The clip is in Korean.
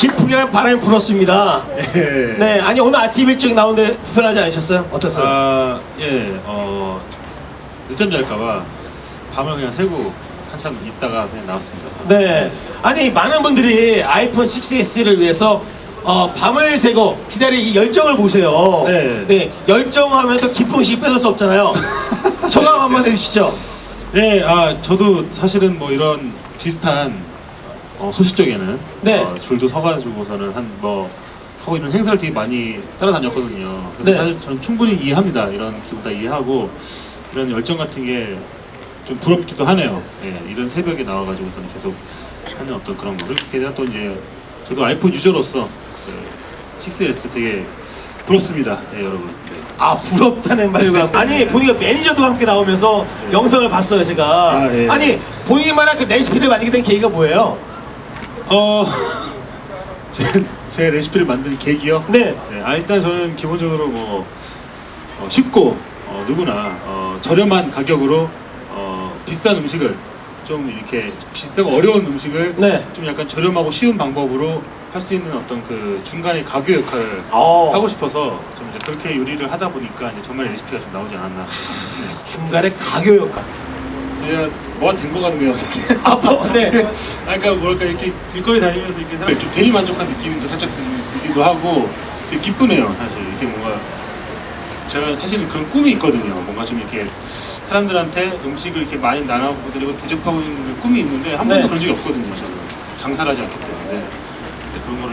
기풍이라는 바람이 불었습니다. 예. 네, 아니 오늘 아침 일찍 나오는데 불편하지 않으셨어요? 어땠어요? 아, 예, 어, 늦잠 잘까봐 밤을 그냥 새고 한참 있다가 그냥 나왔습니다. 네, 아니 많은 분들이 아이폰 6s를 위해서 어, 밤을 새고 기다린 이 열정을 보세요. 네. 열정하면 또씨 빼놓을 수 없잖아요. 소감 한번 해주시죠. 예, 아, 저도 사실은 뭐 이런 비슷한 어, 소식적에는 네. 어, 줄도 서가지고서는 한 뭐 하고 있는 행사를 되게 많이 따라다녔거든요. 그래서 네. 사실 저는 충분히 이해합니다. 이런 기분 다 이해하고 이런 열정 같은 게 좀 부럽기도 하네요. 예, 이런 새벽에 나와가지고서는 계속 하는 어떤 그런 거를 게다가 또 이제 저도 아이폰 유저로서 그 6S 되게 부럽습니다. 예, 여러분. 네. 아 부럽다는 말과 아니 본인가 매니저도 함께 나오면서 영상을 봤어요 제가. 아, 예. 아니 본인이 말한 그 레시피를 만들게 된 계기가 뭐예요? 어, 제, 제 레시피를 만든 계기요? 네. 네, 아, 일단 저는 기본적으로 뭐 어, 쉽고 어, 누구나 어, 저렴한 가격으로 어, 비싼 음식을 좀 이렇게 비싸고 어려운 음식을 네. 좀 약간 저렴하고 쉬운 방법으로 할 수 있는 어떤 그 중간의 가교 역할을 어. 하고 싶어서 좀 이제 그렇게 요리를 하다 보니까 이제 정말 레시피가 좀 나오지 않았나 싶네요. 중간에 가교 역할. 제가 뭐가 된것 같네요. 아, 뭐, 네. 아, 그러니까 뭐랄까 이렇게 길거리 다니면서 이렇게 사람 좀 대리 만족한 느낌도 살짝 들- 들기도 하고 되게 기쁘네요, 사실 이렇게 뭔가 제가 사실은 그런 꿈이 있거든요. 뭔가 좀 이렇게 사람들한테 음식을 이렇게 많이 나눠드리고 대접하고 있는 꿈이 있는데 한 번도 네. 그런 적이 없거든요. 저는 장사를 하지 않기 때문에 근데 그런 거를